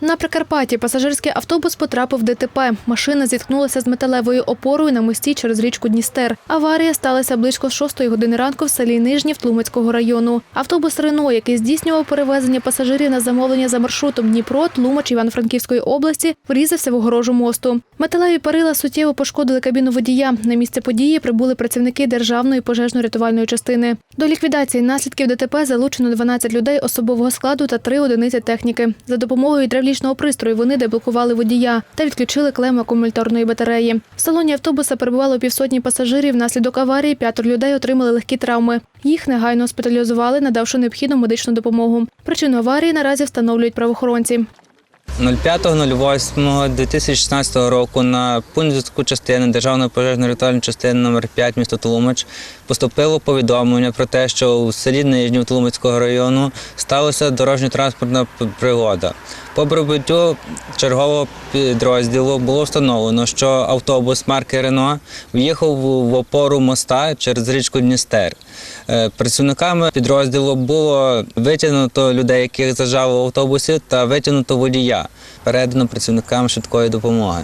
На Прикарпатті пасажирський автобус потрапив в ДТП. Машина зіткнулася з металевою опорою на мості через річку Дністер. Аварія сталася близько 6 години ранку в селі Нижнів Тлумацького району. Автобус Рено, який здійснював перевезення пасажирів на замовлення за маршрутом Дніпро, Тлумач Івано-Франківської області, врізався в огорожу мосту. Металеві перила суттєво пошкодили кабіну водія. На місце події прибули працівники державної пожежно-рятувальної частини. До ліквідації наслідків ДТП залучено 12 людей особового складу та 3 одиниці техніки. За допомогою гідравлічного пристрою вони деблокували водія та відключили клем акумуляторної батареї. В салоні автобуса перебувало півсотні пасажирів. Внаслідок аварії п'ятеро людей отримали легкі травми. Їх негайно госпіталізували, надавши необхідну медичну допомогу. Причину аварії наразі встановлюють правоохоронці. 05.08.2016 року на пункт зв'язку частини Державної пожежно-рятувальної частини номер 5 місто Тлумач поступило повідомлення про те, що у селі Нижнів Тлумацького району сталася дорожньо-транспортна пригода. По прибуттю чергового підрозділу було встановлено, що автобус марки Рено в'їхав в опору моста через річку Дністер. Е, Працівниками підрозділу було витягнуто людей, яких зажало в автобусі, та витягнуто водія, передано працівникам швидкої допомоги.